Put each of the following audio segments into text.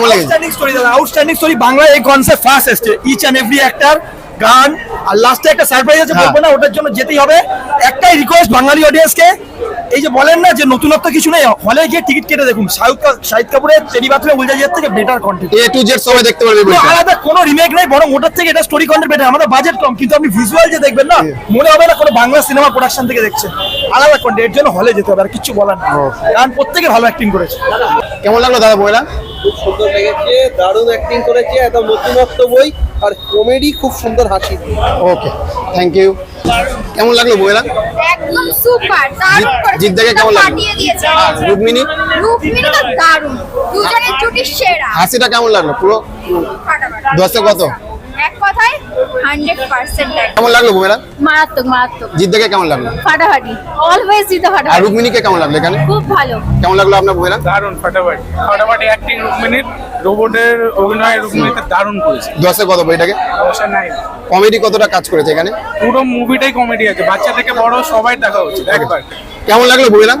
কেমন লেগেছে outstanding story দাদা আউটস্ট্যান্ডিং স্টোরি বাংলায় এই কনসেপ্ট ফার্স্ট এসছে। ইচ অ্যান্ড এভরি অ্যাক্টার গান আর লাস্টে একটা সারপ্রাইজ আছে হ্যাঁ। বলব না ওটার জন্য যেতেই হবে। একটাই রিকোয়েস্ট বাঙালি অডিয়েন্সকে এই যে বলেন না যে নতুনত্ব কিছু নেই হলে গিয়ে টিকিট কেটে দেখুন। শাহিদ কাপুরের তেরি বাথরুমে উলজাজিয়ার থেকে better content A to Z সবাই দেখতে পারবে আলাদা কোনো রিমেক নেই বরং ওটার থেকে এটা স্টোরি কন্টেন্ট বেটার আমাদের বাজেট কম কিন্তু আপনি ভিজুয়াল যে দেখবেন না মনে হবে না কোনো বাংলা সিনেমা প্রোডাকশন থেকে দেখছেন আলাদা কন্টেন্ট এর জন্য হলে যেতে হবে আর কিছু বলার না কারণ প্রত্যেকে ভালো অ্যাক্টিং করেছে। কেমন লাগল দাদা বইটা? খুব সুন্দর লেগেছে দারুণ অ্যাক্টিং করেছে একদম নতুনত্ব বই আর কমেডি খুব সুন্দর হাসি। ওকে থ্যাংক ইউ কেমন লাগল বইটা একদম সুপার দারুণ জিদ্দাকে কেমন লাগল? পাঠিয়ে দিয়েছে। রুকমিনি রুকমিনি তো দারুণ দুজনের জুটি সেরা। হাসিটা কেমন লাগল পুরো? ফাটাফাটি। দশে কত? এক কথায় হান্ড্রেড পার্সেন্ট কেমন লাগল বইটা মারাত্মক মারাত্মক। জিদ্দাকে কেমন লাগল? ফাটাফাটি। অলওয়েজ জিতে আর ফাটাফাটি রুক্মিণীকে কেমন লাগল এখানে? খুব ভালো। কেমন লাগল আপনার বইটা দারুণ ফাটাফাটি। ফাটাফাটি অ্যাক্টিং রুক্মিণীর রোবটের অভিনয় রুক্মিণীতে দারুণ করেছে। দশে কত বইটাকে অবশ্য নাই কমেডি কতটা কাজ করেছে এখানে? পুরো মুভিটাই কমেডি আছে। বাচ্চা থেকে বড় সবাই দেখা উচিত একবার। কেমন লাগল বইটা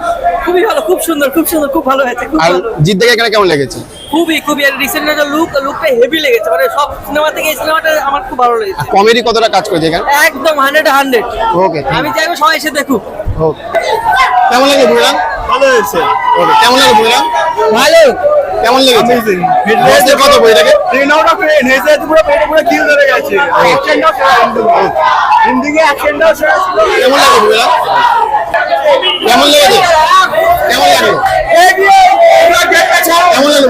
খুবই ভালো খুব সুন্দর খুব সুন্দর খুব ভালো হয়েছে খুব আর জিদ্দাকে এখানে কেমন লেগেছে? খুবই খুবই আর রিসেন্ট একটা লুক লুকটা হেভি লেগেছে। মানে সব সিনেমা থেকে এই সিনেমাটা আমার খুব ভালো লেগেছে। কমেডি কতটা কাজ করেছে এখানে? একদম হান্ড্রেড হান্ড্রেড ওকে আমি চাইব সবাই এসে দেখুক। ওকে কেমন লাগল বইটা ভালো হয়েছে। ওকে কেমন লাগল বইটা ভালো। কেমন লেগেছে? দশে কত বইটাকে? ট্রেন আউট অফ ট্রেন হেসে পুরো পেটে পুরো কিল ধরে গেছে। অ্যাকশনটাও সেরা হিন্দিকে সেরা ছিল কেমন লাগল বইটা কেমন লেগেছে? কেমন লাগল কেমন লাগল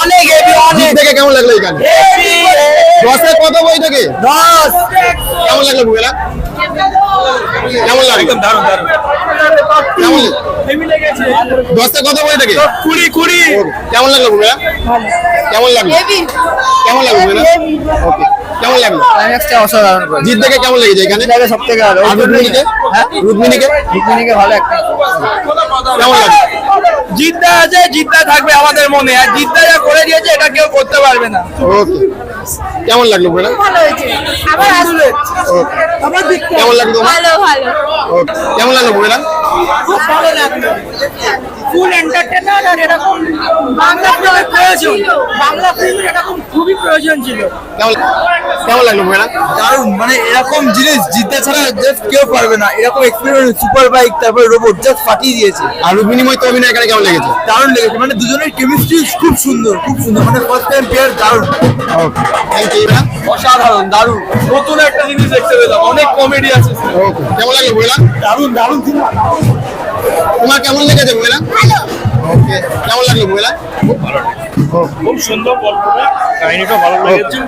অনেক। হেভি অনেক থেকে কেমন লাগল এখানে? দশে কত বইটাকে দশ। কেমন লাগল বইটা কেমন লাগল একদম দারুণ দারুণ। কেমন কত বইটাকে কুড়ি কুড়ি। কেমন লাগল বইটা কেমন লাগল? কেমন লাগল ওকে কেমন লাগল? ক্লাইম্যাক্সটা অসাধারণ জিত থেকে কেমন লেগেছে এখানে? জায়গা সব থেকে ভালো। আর রুক্মিণীকে? হ্যাঁ? ভালো একটা। কেমন লাগল? জিদ্দা আছে জিদ্দা থাকবে আমাদের মনে। আর জিদ্দা যা করে দিয়েছে এটা কেউ করতে পারবে না। ওকে। কেমন লাগল ভালো হয়েছে। আবার আসলে আবার দেখতে কেমন লাগল ভালো ভালো। ওকে। কেমন লাগল ভালো লাগল। ফুল এন্টারটেনার আর এরকম বাংলা ফিল্মের প্রয়োজন। বাংলা ফিল্মের এরকম খুবই প্রয়োজন ছিল। কেমন কেমন লাগল বইটা দারুণ মানে এরকম জিনিস জিদ্দা ছাড়া জাস্ট কেউ পারবে না। এরকম এক্সপেরিমেন্ট সুপার বাইক তারপরে রোবট জাস্ট ফাটিয়ে দিয়েছে। আর রুক্মিণীময় তো অভিনয় এখানে কেমন লেগেছে? দারুণ লেগেছে মানে দুজনের কেমিস্ট্রি খুব সুন্দর খুব সুন্দর মানে ফার্স্ট টাইম পেয়ার দারুণ। ওকে থ্যাংক ইউ অসাধারণ দারুণ। নতুন একটা জিনিস দেখতে পেলাম অনেক কমেডি আছে। ওকে কেমন লাগল বইটা দারুণ দারুণ সিনেমা তোমার কেমন লেগেছে ওকে কেমন লাগল বইটা খুব সুন্দর গল্পটা কাহিনীটা ভালো লেগেছে।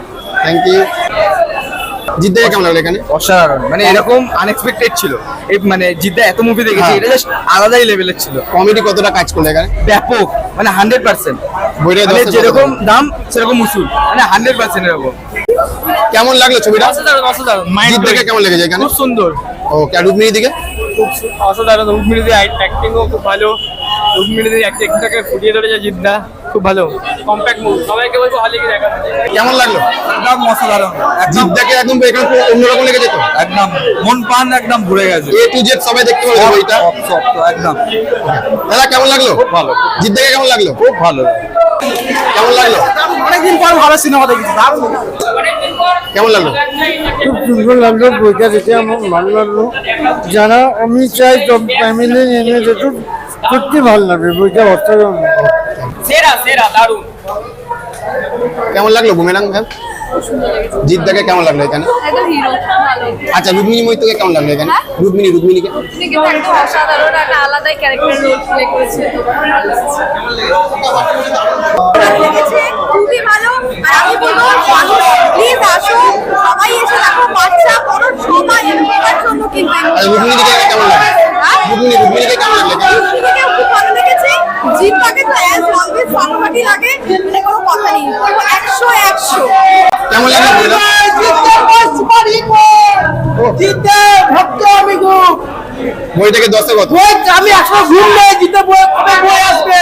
থ্যাংক ইউ কেমন লাগল এখানে? অসাধারণ। মানে এরকম আনএক্সপেক্টেড ছিল। এই মানে জিদ্দা এত মুভি দেখেছি হ্যাঁ। এটা জাস্ট আলাদাই লেভেলের ছিল। কমেডি কতটা কাজ করল এখানে? ব্যাপক মানে হান্ড্রেড পার্সেন্ট মানে যেরকম দাম সেরকম উসুল। মানে হান্ড্রেড পার্সেন্ট এরকম। কেমন লাগল ছবিটা? অসাধারণ অসাধারণ। জিত থেকে কেমন লেগেছে এখানে? খুব সুন্দর। ওকে আর দিকে? খুব অসাধারণ রুক্মিণীদের অ্যাক্টিংও খুব ভালো। রুক্মিণীদের অ্যাক্টিংটাকে ফুটিয়ে ধরেছে জিদ্দা খুব ভালো। কম্প্যাক্ট মুভি সবাইকে বলব হলে দেখা কেমন লাগল? একদম অসাধারণ। জিত থেকে একদম এখানে অন্যরকম লেগেছে তো? একদম। মন প্রাণ একদম ঘুরে গেছে। এ টু জেড সবাই দেখতে পারবে বইটা। একদম। দাদা কেমন লাগল? খুব ভালো। জিত থেকে কেমন লাগল? খুব ভালো। কেমন লাগল? অনেকদিন পর ভালো সিনেমা দেখেছি দারুণ। কেমন লাগল? খুব সুন্দর লাগল বইটা দেখে আমার ভালো লাগল। যারা আমি চাই ফ্যামিলি নিয়ে দেখুন সত্যি ভালো লাগবে বইটা অসাধারণ। সেরা সেরা দারুণ। কেমন লাগল বুমেরাং ম্যাম? জিত থেকে কেমন লাগল এখানে? একদম হিরো ভালো। আচ্ছা রুক্মিণী মৈত্রকে কেমন লাগল এখানে? হ্যাঁ? রুক্মিণী রুক্মিণীকে তিনি কিন্তু একদম অসাধারণ একটা আলাদাই ক্যারেক্টার রোল প্লে করেছে লেগেছে, খুবই ভালো আর আমি বলব মানুষ প্লিজ আসো সবাই এসে দেখো বাচ্চা বড় সবাই এর জন্য কিন্তু এই আর movie টা। রুক্মিণীকে কেমন লাগল হ্যাঁ? রুক্মিণী রুক্মিণীকে কেমন লাগল এখানে রুক্মিণীকেও খুব ভালো লেগেছে জিতটাকে তো অ্যাজ অলওয়েজ ফাটাফাটি লাগে মানে কোনো কথা নেই বলব একশো একশো। কেমন জিতে ভক্ত আমি দশে কত আমি একশো ঘুম নেই জিতে বই কবে বই আসবে?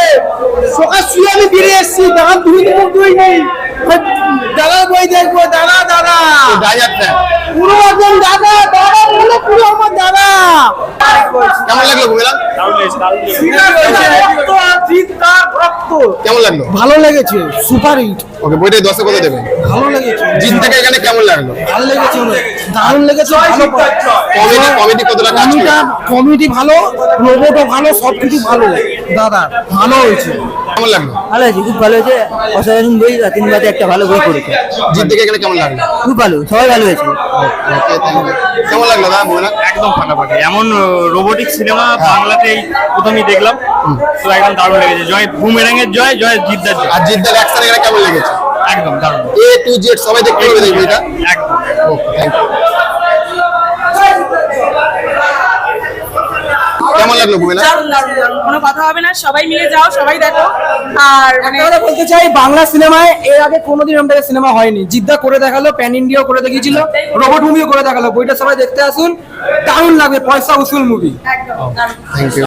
সকাল শুয়ে আমি বেরিয়ে এসেছি। দাঁড়ান দুই দিন দুই নেই। দাদা বই দেখব। দাদা দাদা ডাইয়ার ফ্যান পুরো একদম দাদা দাদা বলে পুরো আমার দাদা কেমন লাগল কেমন ভালো লেগেছে সুপার হিট ওকে বইটা দশে কত দেবেন ভালো লেগেছে। জিত থেকে এখানে কেমন লাগল? ভালো লেগেছে। দারুণ লেগেছে ভালো কমেডি কমেডি কতটা কমেডি ভালো রোবটও ভালো সবকিছু ভালো। দাদা ভালো হয়েছে। কেমন লাগল? ভালো হয়েছে খুব ভালো হয়েছে। অসাধারণ বই তিন বাদে একটা ভালো বই করেছে জিত থেকে এখানে কেমন লাগল? খুব ভালো সবাই ভালো হয়েছে. কেমন লাগল দাদা বইটা একদম ফাটাফাটি। এমন রোবোটিক সিনেমা বাংলাতেই প্রথমেই দেখলাম। তো একদম দারুণ লেগেছে। জয় বুমেরাঙের জয় জয় জিদ্দার জয়। আর জিদ্দার অ্যাকশন এখানে কেমন লেগেছে? একদম দারুণ। এ টু জেড সবাই দেখতে দেখবে এটা একদম। ওকে থ্যাংক ইউ কেমন লাগল বইটা দারুণ দারুণ দারুণ। কোনো কথা হবে না সবাই মিলে যাও সবাই দেখো। আর মানে কথা বলতে চাই বাংলা সিনেমায় এর আগে কোনোদিন আমাদের সিনেমা হয়নি। জিদ্দা করে দেখাল প্যান ইন্ডিয়াও করে দেখিয়েছিল রোবট মুভিও করে দেখাল। বইটা সবাই দেখতে আসুন দারুণ লাগবে পয়সা উসুল মুভি। একদম থ্যাংক ইউ